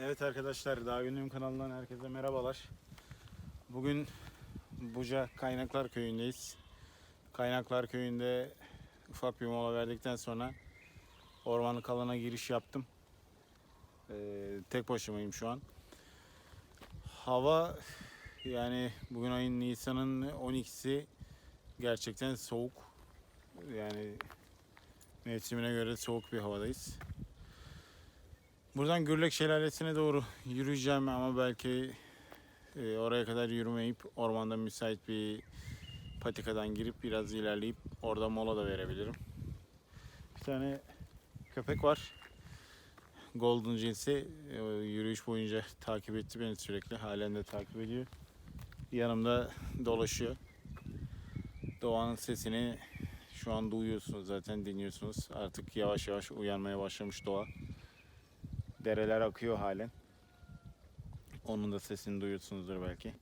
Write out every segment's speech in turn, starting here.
Evet arkadaşlar, Dağ Günlüğüm kanalından herkese merhabalar. Bugün Buca Kaynaklar Köyü'ndeyiz. Kaynaklar Köyü'nde ufak bir mola verdikten sonra ormanlık alana giriş yaptım. Ee, tek başımayım şu an. Hava yani bugün ayın Nisan'ın 12'si gerçekten soğuk. Yani mevsimine göre soğuk bir havadayız. Buradan Gürlek Şelalesi'ne doğru yürüyeceğim ama belki e, oraya kadar yürümeyip ormanda müsait bir patikadan girip biraz ilerleyip orada mola da verebilirim. Bir tane köpek var. Golden cinsi e, yürüyüş boyunca takip etti beni sürekli. Halen de takip ediyor. Yanımda dolaşıyor. Doğanın sesini şu an duyuyorsunuz zaten dinliyorsunuz. Artık yavaş yavaş uyanmaya başlamış doğa. Dereler akıyor halen. Onun da sesini duyuyorsunuzdur belki.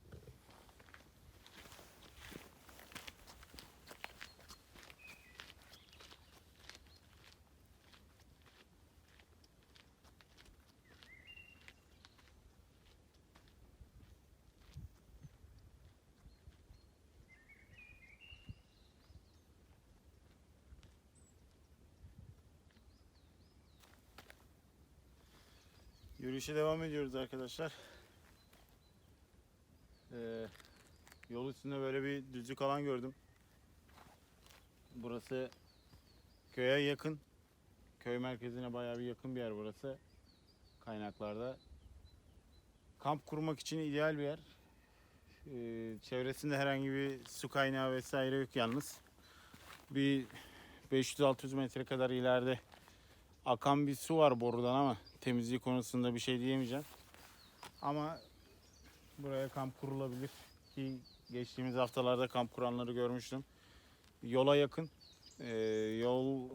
Yürüyüşe devam ediyoruz arkadaşlar. Ee, yol üstünde böyle bir düzlük alan gördüm. Burası köye yakın. Köy merkezine bayağı bir yakın bir yer burası. Kaynaklarda. Kamp kurmak için ideal bir yer. Ee, çevresinde herhangi bir su kaynağı vesaire yok yalnız. Bir 500-600 metre kadar ileride akan bir su var borudan ama temizliği konusunda bir şey diyemeyeceğim. Ama buraya kamp kurulabilir ki geçtiğimiz haftalarda kamp kuranları görmüştüm. Yola yakın. Ee, yol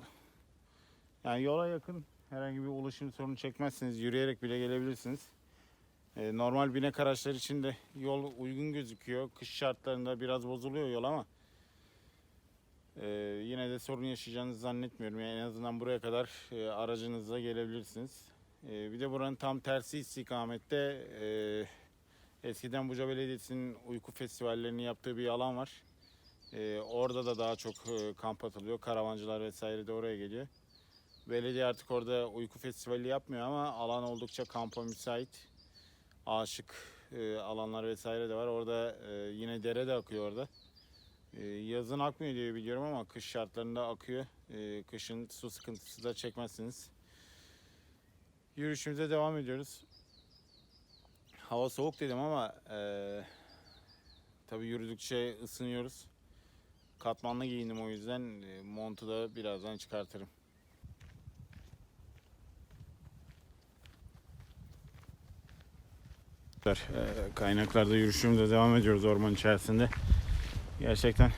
yani yola yakın herhangi bir ulaşım sorunu çekmezsiniz. Yürüyerek bile gelebilirsiniz. Ee, normal binek araçlar için de yol uygun gözüküyor. Kış şartlarında biraz bozuluyor yol ama ee, yine de sorun yaşayacağınızı zannetmiyorum. Yani en azından buraya kadar e, aracınızla gelebilirsiniz. Ee, bir de buranın tam tersi istikamette e, eskiden Buca Belediyesi'nin uyku festivallerini yaptığı bir alan var. Ee, orada da daha çok e, kamp atılıyor. Karavancılar vesaire de oraya geliyor. Belediye artık orada uyku festivali yapmıyor ama alan oldukça kampa müsait. Aşık e, alanlar vesaire de var. Orada e, yine dere de akıyor orada. Ee, yazın akmıyor diye biliyorum ama kış şartlarında akıyor. Ee, kışın su sıkıntısı da çekmezsiniz. Yürüyüşümüze devam ediyoruz. Hava soğuk dedim ama eee tabii yürüdükçe ısınıyoruz. Katmanlı giyindim o yüzden e, montu da birazdan çıkartırım. Eee, Kaynaklarda yürüyüşümüze devam ediyoruz orman içerisinde. Gerçekten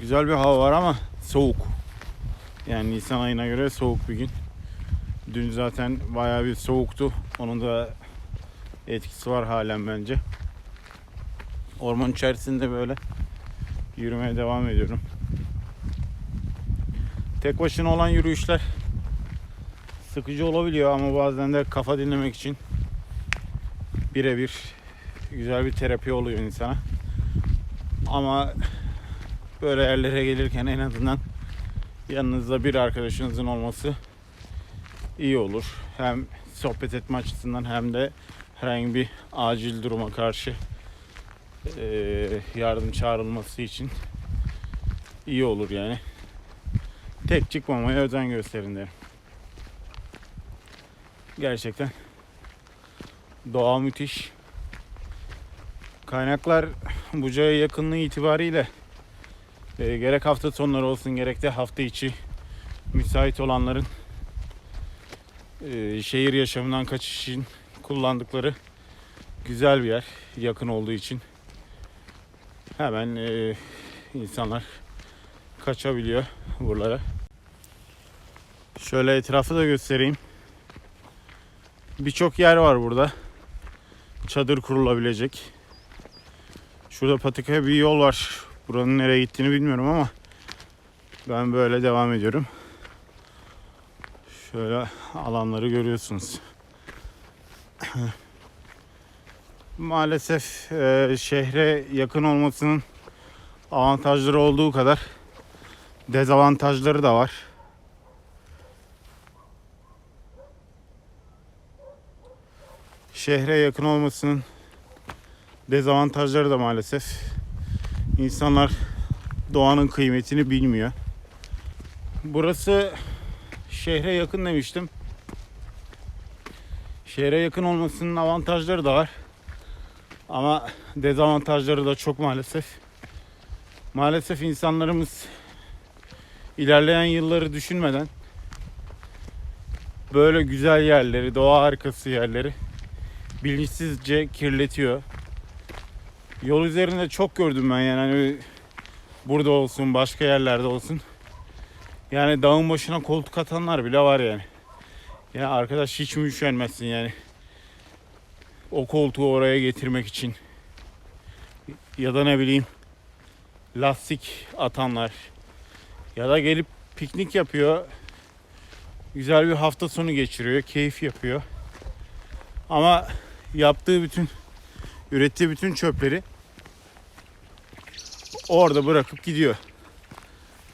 güzel bir hava var ama soğuk. Yani Nisan ayına göre soğuk bir gün. Dün zaten bayağı bir soğuktu. Onun da etkisi var halen bence. Orman içerisinde böyle yürümeye devam ediyorum. Tek başına olan yürüyüşler sıkıcı olabiliyor ama bazen de kafa dinlemek için birebir güzel bir terapi oluyor insana. Ama böyle yerlere gelirken en azından yanınızda bir arkadaşınızın olması iyi olur. Hem sohbet etme açısından hem de herhangi bir acil duruma karşı eee, yardım çağrılması için iyi olur yani. Tek çıkmamaya özen gösterin derim. Gerçekten doğa müthiş. Kaynaklar Buca'ya yakınlığı itibariyle e, gerek hafta sonları olsun gerek de hafta içi müsait olanların e, şehir yaşamından kaçış için kullandıkları güzel bir yer yakın olduğu için hemen e, insanlar kaçabiliyor buralara. Şöyle etrafı da göstereyim. Birçok yer var burada. Çadır kurulabilecek. Şurada patikaya bir yol var. Buranın nereye gittiğini bilmiyorum ama ben böyle devam ediyorum. Şöyle alanları görüyorsunuz. maalesef e, şehre yakın olmasının avantajları olduğu kadar dezavantajları da var. Şehre yakın olmasının dezavantajları da maalesef insanlar doğanın kıymetini bilmiyor. Burası şehre yakın demiştim. Şehre yakın olmasının avantajları da var. Ama dezavantajları da çok maalesef. Maalesef insanlarımız ilerleyen yılları düşünmeden böyle güzel yerleri, doğa harikası yerleri bilinçsizce kirletiyor. Yol üzerinde çok gördüm ben yani hani burada olsun, başka yerlerde olsun. Yani dağın başına koltuk atanlar bile var yani. Ya arkadaş hiç mi üşenmezsin yani? O koltuğu oraya getirmek için. Ya da ne bileyim lastik atanlar. Ya da gelip piknik yapıyor. Güzel bir hafta sonu geçiriyor. Keyif yapıyor. Ama yaptığı bütün ürettiği bütün çöpleri orada bırakıp gidiyor.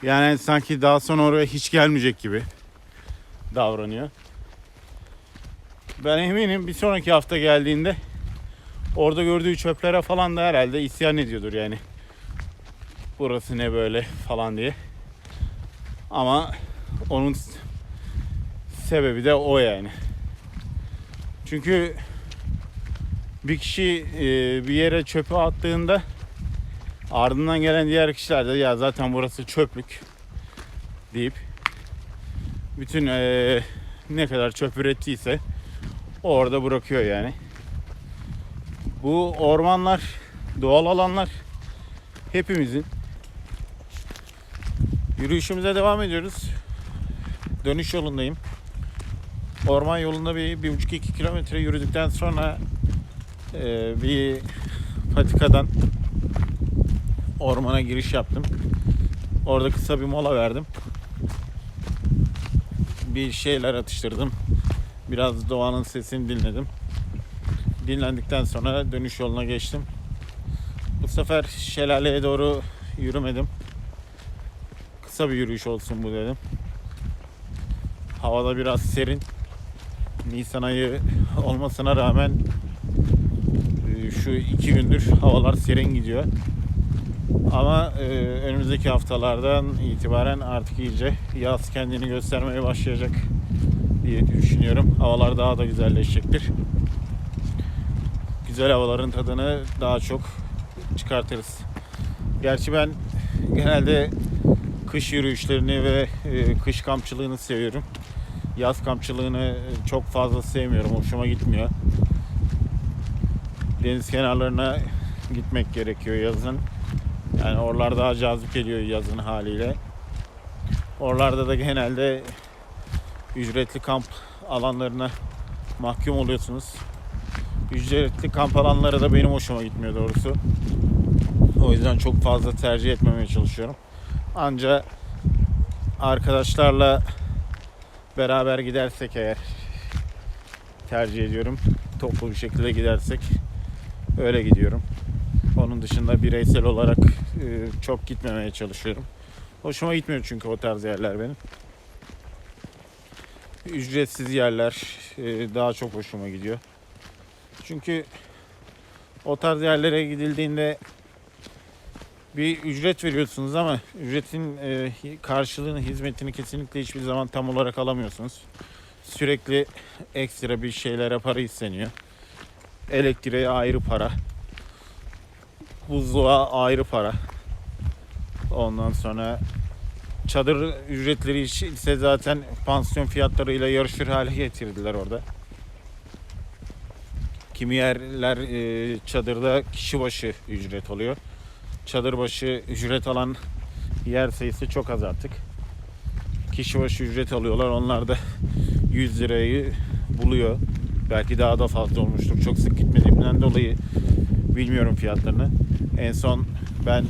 Yani sanki daha sonra oraya hiç gelmeyecek gibi davranıyor. Ben eminim bir sonraki hafta geldiğinde orada gördüğü çöplere falan da herhalde isyan ediyordur yani. Burası ne böyle falan diye. Ama onun sebebi de o yani. Çünkü bir kişi e, bir yere çöpü attığında ardından gelen diğer kişiler de ya zaten burası çöplük deyip bütün e, ne kadar çöp ürettiyse orada bırakıyor yani. Bu ormanlar, doğal alanlar hepimizin. Yürüyüşümüze devam ediyoruz. Dönüş yolundayım. Orman yolunda bir, bir buçuk iki kilometre yürüdükten sonra e, bir patikadan ormana giriş yaptım. Orada kısa bir mola verdim. Bir şeyler atıştırdım. Biraz doğanın sesini dinledim. Dinlendikten sonra dönüş yoluna geçtim. Bu sefer şelaleye doğru yürümedim. Kısa bir yürüyüş olsun bu dedim. Havada biraz serin. Nisan ayı olmasına rağmen e, şu iki gündür havalar serin gidiyor. Ama e, önümüzdeki haftalardan itibaren artık iyice yaz kendini göstermeye başlayacak diye düşünüyorum. Havalar daha da güzelleşecektir. Güzel havaların tadını daha çok çıkartırız. Gerçi ben genelde kış yürüyüşlerini ve e, kış kampçılığını seviyorum. Yaz kampçılığını çok fazla sevmiyorum. Hoşuma gitmiyor. Deniz kenarlarına gitmek gerekiyor yazın. Yani oralar daha cazip geliyor yazın haliyle. Oralarda da genelde ücretli kamp alanlarına mahkum oluyorsunuz. Ücretli kamp alanları da benim hoşuma gitmiyor doğrusu. O yüzden çok fazla tercih etmemeye çalışıyorum. Anca arkadaşlarla beraber gidersek eğer tercih ediyorum. Toplu bir şekilde gidersek öyle gidiyorum. Onun dışında bireysel olarak e, çok gitmemeye çalışıyorum. Hoşuma gitmiyor çünkü o tarz yerler benim. Ücretsiz yerler e, daha çok hoşuma gidiyor. Çünkü o tarz yerlere gidildiğinde bir ücret veriyorsunuz ama ücretin e, karşılığını, hizmetini kesinlikle hiçbir zaman tam olarak alamıyorsunuz. Sürekli ekstra bir şeylere para isteniyor. Elektriğe ayrı para. Buzluğa ayrı para. Ondan sonra çadır ücretleri ise zaten pansiyon fiyatlarıyla yarışır hale getirdiler orada. Kimi yerler e, çadırda kişi başı ücret oluyor. Çadır başı ücret alan yer sayısı çok az artık. Kişi başı ücret alıyorlar. Onlar da 100 lirayı buluyor. Belki daha da fazla olmuştur. Çok sık gitmediğimden dolayı bilmiyorum fiyatlarını. En son ben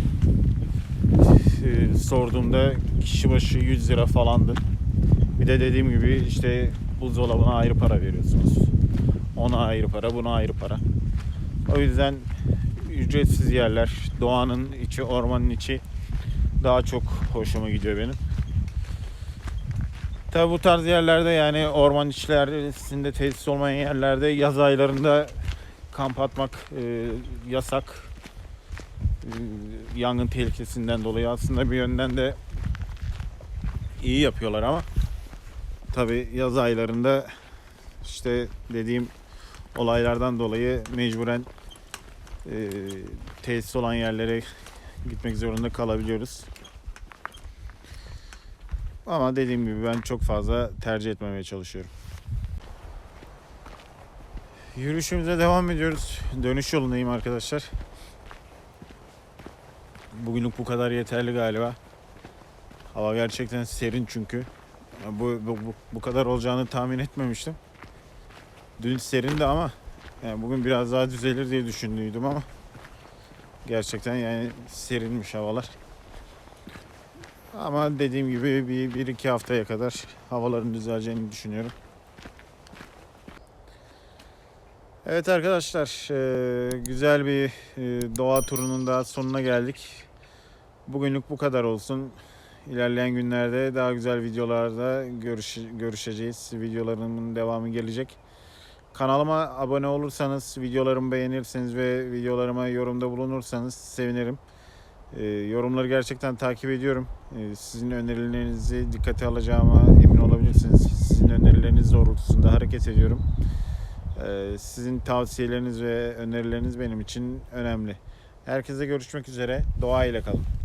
e, sorduğumda kişi başı 100 lira falandı. Bir de dediğim gibi işte buzdolabına ayrı para veriyorsunuz. Ona ayrı para, buna ayrı para. O yüzden ücretsiz yerler, doğanın içi, ormanın içi daha çok hoşuma gidiyor benim. Tabi bu tarz yerlerde yani orman içlerisinde tesis olmayan yerlerde yaz aylarında kamp atmak e, yasak. E, yangın tehlikesinden dolayı aslında bir yönden de iyi yapıyorlar ama tabi yaz aylarında işte dediğim olaylardan dolayı mecburen e, tesis olan yerlere gitmek zorunda kalabiliyoruz. Ama dediğim gibi ben çok fazla tercih etmemeye çalışıyorum. Yürüyüşümüze devam ediyoruz. Dönüş yolundayım arkadaşlar. Bugünlük bu kadar yeterli galiba. Hava gerçekten serin çünkü. Bu, bu, bu, kadar olacağını tahmin etmemiştim. Dün serindi ama yani bugün biraz daha düzelir diye düşündüydüm ama gerçekten yani serinmiş havalar. Ama dediğim gibi bir, bir iki haftaya kadar havaların düzeleceğini düşünüyorum. Evet arkadaşlar güzel bir doğa turunun daha sonuna geldik. Bugünlük bu kadar olsun. İlerleyen günlerde daha güzel videolarda görüş, görüşeceğiz. Videolarımın devamı gelecek. Kanalıma abone olursanız, videolarımı beğenirseniz ve videolarıma yorumda bulunursanız sevinirim. Ee, yorumları gerçekten takip ediyorum. Ee, sizin önerilerinizi dikkate alacağıma emin olabilirsiniz. Sizin önerileriniz doğrultusunda hareket ediyorum. Ee, sizin tavsiyeleriniz ve önerileriniz benim için önemli. Herkese görüşmek üzere. Doğa ile kalın.